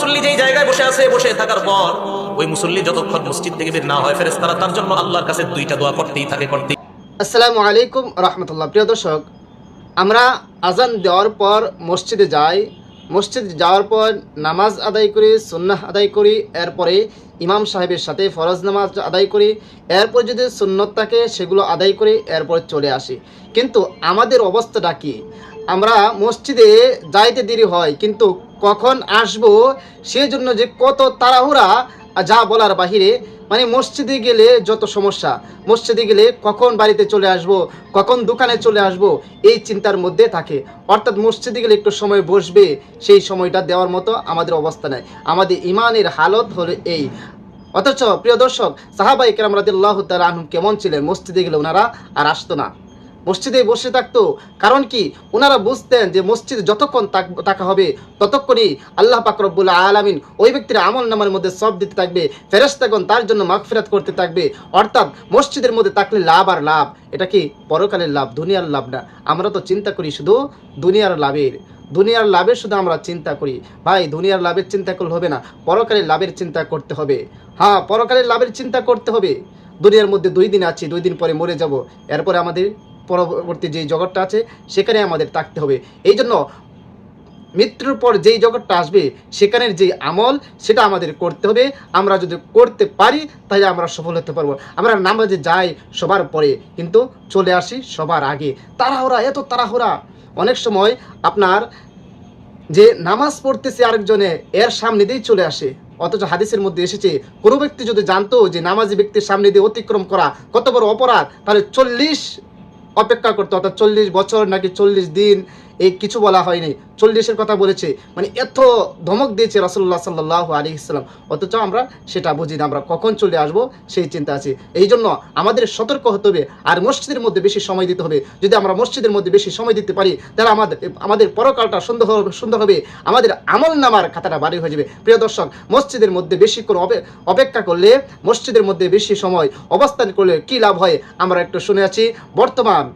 মুসল্লি যেই জায়গায় বসে আছে, বসে থাকার পর ওই মুসল্লি যতক্ষণ মসজিদ থেকে বের না হয় ফেরেস্তারা তার জন্য আল্লাহর কাছে দুইটা দোয়া করতেই থাকে, করতেই আসসালামু আলাইকুম রহমতুল্লাহ। প্রিয় দর্শক, আমরা আজান দেওয়ার পর মসজিদে যাই। মসজিদে যাওয়ার পর নামাজ আদায় করি, সুন্নাহ আদায় করি, এরপরে ইমাম সাহেবের সাথে ফরজ নামাজ আদায় করি, এরপর যদি সুন্নত থাকে সেগুলো আদায় করে, এরপর চলে আসি। কিন্তু আমাদের অবস্থাটা কি? আমরা মসজিদে যাইতে দেরি হয়, কিন্তু কখন আসব সেজন্য যে কত তাড়াহুড়া, যা বলার বাহিরে মানে মসজিদে গেলে যত সমস্যা, মসজিদে গেলে কখন বাড়িতে চলে আসব, কখন দোকানে চলে আসব, এই চিন্তার মধ্যে থাকে। অর্থাৎ মসজিদে গেলে একটু সময় বসবে, সেই সময়টা দেওয়ার মতো আমাদের অবস্থা নেই। আমাদের ইমানের হালত হলো এই। অথচ প্রিয় দর্শক সাহাবাই কেরাম রাদিল্লাহ তাল আহম কেমন ছিলেন? মসজিদে গেলে ওনারা আর আসতো না। মসজিদে বসে থাকতো। কারণ কি? ওনারা বুঝতেন যে মসজিদ যতক্ষণ তাক- থাকা হবে, ততক্ষণই আল্লাহ পাক রব্বুল আলামিন ওই ব্যক্তির আমল নামার মধ্যে সব দিতে থাকবে। ফেরেস্তাগণ তার জন্য মাগফিরাত করতে থাকবে। অর্থাৎ মসজিদের মধ্যে থাকলে লাভ আর লাভ। এটা কি পরকালের লাভ, দুনিয়ার লাভ না? আমরা তো চিন্তা করি শুধু দুনিয়ার লাভের। দুনিয়ার লাভের শুধু আমরা চিন্তা করি। ভাই, দুনিয়ার লাভের চিন্তা করলে হবে না। পরকালের লাভের চিন্তা করতে হবে। হ্যাঁ পরকালের লাভের চিন্তা করতে হবে। দুনিয়ার মধ্যে দুই দিন আছি, দুই দিন পরে মরে যাব। এরপরে আমাদের পরবর্তী যে জগৎটা আছে, সেখানে আমাদের থাকতে হবে। এই জন্য মৃত্যুর পর যেই জগৎটা আসবে, সেখানের যে আমল, সেটা আমাদের করতে হবে। আমরা যদি করতে পারি, তাহলে আমরা সফল হতে পারব। আমরা নামাজে যাই সবার পরে, কিন্তু চলে আসি সবার আগে। তাড়াহুড়া, এত তাড়াহুড়া। অনেক সময় আপনার যে নামাজ পড়তেছে আরেকজনে, এর সামনে দিয়েই চলে আসে। অথচ হাদিসের মধ্যে এসেছে, কোনো ব্যক্তি যদি জানতো যে নামাজি ব্যক্তির সামনে দিয়ে অতিক্রম করা কত বড় অপরাধ, তাহলে চল্লিশ অপেক্ষা করতে অর্থাৎ চল্লিশ বছর নাকি চল্লিশ দিন এই কিছু বলা হয়নি। চল্লিশের কথা বলেছে। মানে এত ধমক দিয়েছে রাসুল্লাহ সাল্লাহ আলী ইসলাম অথচ আমরা সেটা বুঝি না। আমরা কখন চলে আসব সেই চিন্তা আছে। এই জন্য আমাদের সতর্ক হতে হবে আর মসজিদের মধ্যে বেশি সময় দিতে হবে। যদি আমরা মসজিদের মধ্যে বেশি সময় দিতে পারি, তাহলে আমাদের আমাদের পরকালটা সুন্দর সুন্দর হবে। আমাদের আমল নামার খাতাটা বাড়ি হয়ে যাবে। প্রিয় দর্শক, মসজিদের মধ্যে বেশি করে অপে- অপেক্ষা করলে, মসজিদের মধ্যে বেশি সময় অবস্থান করলে কি লাভ হয়? আমরা একটু শুনে আছি। বর্তমান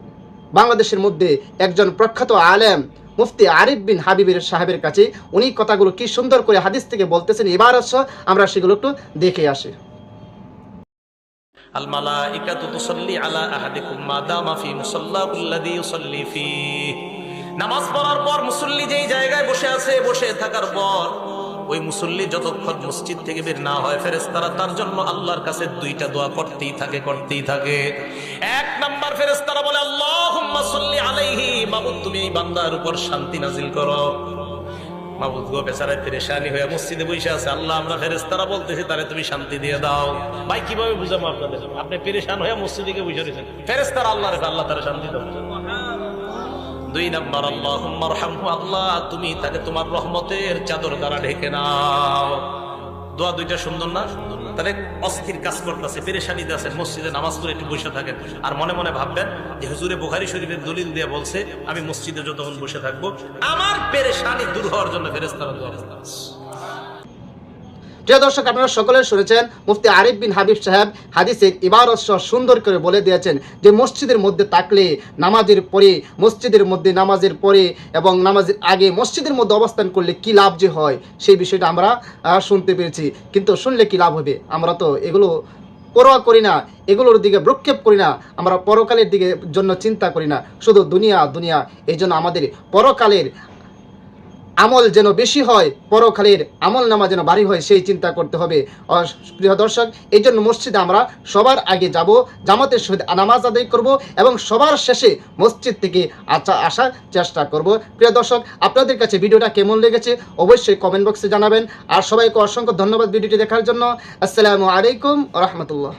বাংলাদেশের মধ্যে একজন প্রখ্যাত আলেম, মুফতি আরিফ বিন হাবিবের সাহেবের কাছে উনি কথাগুলো কি সুন্দর করে হাদিস থেকে বলতেছেন, এবার আসো আমরা সেগুলো একটু দেখে আসি। নামাজ পড়ার পর মুসল্লি যেই জায়গায় বসে আছে, বসে থাকার পর ওই মুসল্লি যতক্ষণ মসজিদ থেকে বের না হয় ফেরেস্তারা তার জন্য আল্লাহর কাছে দুইটা দোয়া করতেই থাকে করতেই থাকে। এক নাম্বার ফেরেস্তারা বলে, আল্লাহুম্মা সাল্লি আলাইহি। মাবুদ, তুমি এই বান্দার উপর শান্তি নাজিল করো। হয়ে মসজিদে আছে। আল্লাহ, আমরা ফেরেস্তারা বলতেছি, তারে তুমি শান্তি দিয়ে দাও। ভাই আপনি পেরেশান হয়ে মসজিদে গিয়ে রয়েছেন। ফেরেস্তারা আল্লাহ আল্লাহ তারা শান্তি দাও। দুই নাম্বার আল্লাহ আল্লাহ, তুমি তাকে তোমার রহমতের চাদর দ্বারা ঢেকে নাও দোয়া দুইটা সুন্দর না? তাহলে অস্থির কাজ করতেছে পেরেশানিতে আছে মসজিদে নামাজ পড়ে একটু বসে থাকেন। আর মনে মনে ভাববেন যে হুজুরে বুখারি শরীফের দলিল দিয়ে বলছে, আমি মসজিদে যতক্ষণ বসে থাকব, আমার পেরেশানি দূর হওয়ার জন্য ফেরেস্তারা। প্রিয় দর্শক, আপনারা সকলে শুনেছেন মুফতি আরিফ বিন হাবিব সাহেব হাদিসের ইবারত সুন্দর করে বলে দিয়েছেন যে মসজিদের মধ্যে থাকলে নামাজের পরে, মসজিদের মধ্যে নামাজের পরে এবং নামাজের আগে মসজিদের মধ্যে অবস্থান করলে কি লাভ যে হয়, সেই বিষয়টা আমরা শুনতে পেরেছি। কিন্তু শুনলে কি লাভ হবে? আমরা তো এগুলো পরোয়া করি না, এগুলোর দিকে ভ্রক্ষেপ করি না, আমরা পরকালের দিকে জন্য চিন্তা করি না। শুধু দুনিয়া দুনিয়া, এই জন্য আমাদের পরকালের আমল যেন বেশি হয়, পরকালের আমল নামা যেন বাড়ি হয়, সেই চিন্তা করতে হবে। প্রিয় দর্শক, এই জন্য মসজিদে আমরা সবার আগে যাব, জামাতের সহিত নামাজ আদায় করব এবং সবার শেষে মসজিদ থেকে আচা, আসার চেষ্টা করব। প্রিয় দর্শক, আপনাদের কাছে ভিডিওটা কেমন লেগেছে অবশ্যই কমেন্ট বক্সে জানাবেন। আর সবাইকে অসংখ্য ধন্যবাদ ভিডিওটি দেখার জন্য। আসসালামু আলাইকুম রহমতুল্লাহ।